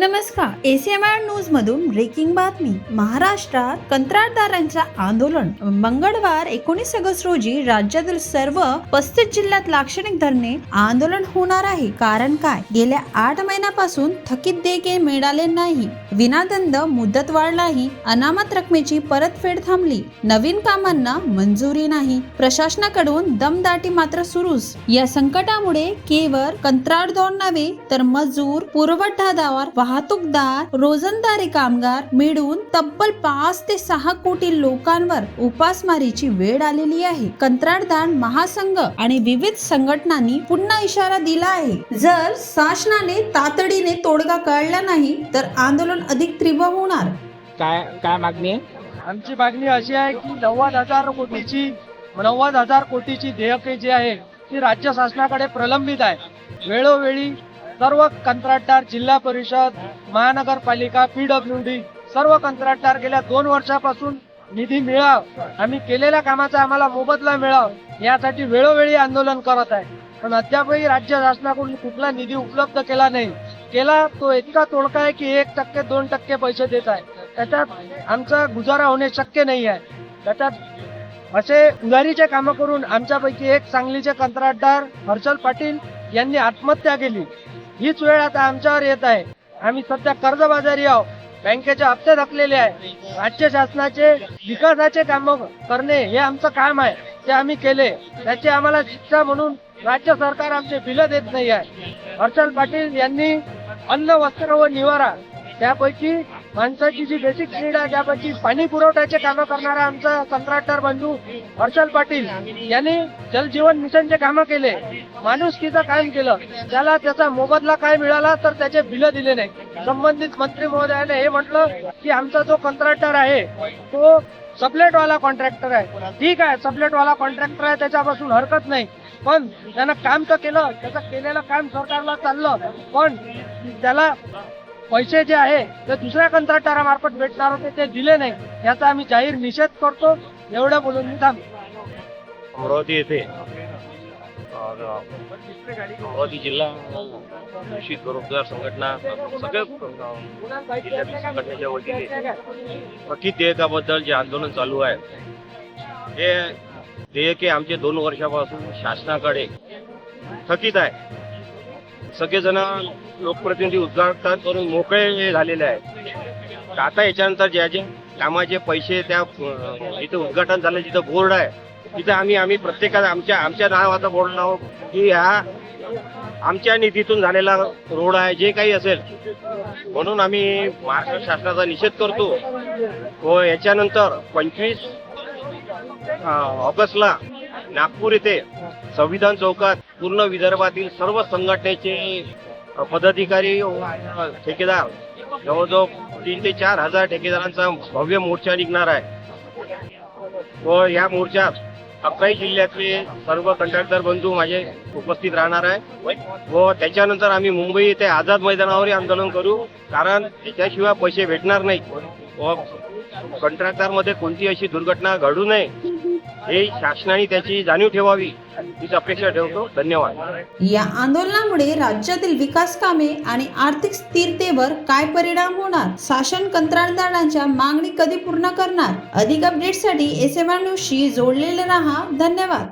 नमस्कार. एसीएमआर न्यूज मधून ब्रेकिंग बातमी. महाराष्ट्रात कंत्राटदारांच्या आंदोलन. मंगळवार एकोणीस ऑगस्ट रोजी राज्यातील सर्व पस्तीस जिल्ह्यात लाक्षणिक धरणे आंदोलन होणार आहे. कारण काय? गेल्या आठ महिन्यापासून थकीत देयके मिळाले नाही. विनादंड मुदतवाढ नाही अनामत रकमेची परतफेड थांबली. नवीन कामांना मंजुरी नाही. प्रशासनाकडून दमदाटी मात्र सुरूच. या संकटामुळे केवळ कंत्राटदार नव्हे तर मजूर पुरवठादार वाहतूकदार रोजंदारी कामगार मिळून तब्बल पाच ते सहा कोटी लोकांवर उपासमारीची वेळ आलेली आहे. कंत्राटदार महासंघ आणि विविध संघटनांनी पुन्हा इशारा दिला आहे. जर शासनाने तातडीने तोडगा काढला नाही तर आंदोलन अधिक तीव्र होणार. काय काय मागणी आहे? आमची मागणी अशी आहे की नव्वद हजार कोटीची नव्वद हजार कोटीची देयके जी आहे ती राज्य शासनाकडे प्रलंबित आहे. वेळोवेळी सर्व कंत्राटदार जिल्हा परिषद महानगरपालिका पीडब्ल्यू डी सर्व कंत्राटदार गेल्या दोन वर्षापासून निधी मिळाव. आम्ही केलेल्या कामाचा आम्हाला मोबदला मिळाव यासाठी वेळोवेळी आंदोलन करत आहे. पण अद्यापही राज्य शासनाकडून कुठला निधी उपलब्ध केला नाही. केला तो इतका तोडका आहे की एक टक्के दोन टक्के पैसे देत आहे. त्याच्यात आमचा गुजारा होणे शक्य नाही आहे. त्याच्यात असे उधारीचे कामं करून आमच्यापैकी एक सांगलीचे कंत्राटदार हर्षल पाटील यांनी आत्महत्या केली. हीच वेळ आता आमच्यावर येत आहे. आम्ही सध्या कर्जबाजारी आहोत. बँकेचे हप्ते थकलेले आहे राज्य शासनाचे विकासाचे काम करणे हे आमचं काम आहे. ते आम्ही केले. त्याची आम्हाला शिक्षा म्हणून राज्य सरकार आमचे बिलं देत नाही आहे. हर्षल पाटील यांनी अन्न वस्त्र व निवारा त्यापैकी माणसाची जी बेसिक नीड आहे त्यापैकी पाणी पुरवठ्याचे कामं करणारा आमचा कंत्राटदार बंधू हर्षल पाटील यांनी जलजीवन मिशनचे कामं केले. माणुसकीचं काम केलं. त्याला त्याचा मोबदला काय मिळाला तर त्याचे बिल दिले नाही. संबंधित मंत्री महोदयाने हे म्हटलं की आमचा जो कंत्राटदार आहे तो सप्लेटवाला कॉन्ट्रॅक्टर आहे. ठीक आहे सप्लेटवाला कॉन्ट्रॅक्टर आहे त्याच्यापासून हरकत नाही. पण त्यानं काम तर केलं त्याचं केलेलं काम सरकारला चाललं. पण त्याला पैसे जे आहे ते दुसऱ्या कंत्राटदारामार्फत भेटणार होते ते दिले नाही. याचा आम्ही जाहीर निषेध करतो. एवढं बोलून मी थांबतो. अमरावती येथे अमरावती जिल्हा कृषी रोजगार संघटना सगळ्या जिल्ह्यातील संघटनेच्या वतीने थकीत देयकाबद्दल जे आंदोलन चालू आहे हे देयके आमचे दोन वर्षापासून शासनाकडे थकीत आहे. सगळेजण लोकप्रतिनिधी उद्घाटन करून मोकळे झालेले आहेत. आता याच्यानंतर ज्या जे कामाचे पैसे त्या अं, जिथं उद्घाटन झालं जिथं बोर्ड आहे तिथं आम्ही आम्ही प्रत्येकाला आमच्या आमच्या नावाचा बोर्ड नाव की हा आमच्या निधीतून झालेला रोड आहे जे काही असेल. म्हणून आम्ही महाराष्ट्र शासनाचा निषेध करतो. व याच्यानंतर पंचवीस ऑगस्टला नागपूर येथे संविधान चौकात पूर्ण विदर्भातील सर्व संघटनेचे पदाधिकारी ठेकेदार जवळजवळ तीन ते चार हजार ठेकेदारांचा भव्य मोर्चा निघणार आहे. व या मोर्चात अकराही जिल्ह्यातले सर्व कंत्राटदार बंधू माझे उपस्थित राहणार आहे. व त्याच्यानंतर आम्ही मुंबई येथे आझाद मैदानावरही आंदोलन करू कारण त्याच्याशिवाय पैसे भेटणार नाही व कंत्राटदारमध्ये कोणती अशी दुर्घटना घडू नये हे शासनाने त्याची जाणीव ठेवावी हीच अपेक्षा ठेवतो. धन्यवाद. या आंदोलनामुळे राज्यातील विकास कामे आणि आर्थिक स्थिरतेवर काय परिणाम होणार शासन कंत्राटदारांच्या मागणी कधी पूर्ण करणार अधिक अपडेटसाठी एस एम न्यूजशी जोडलेले राहा. धन्यवाद.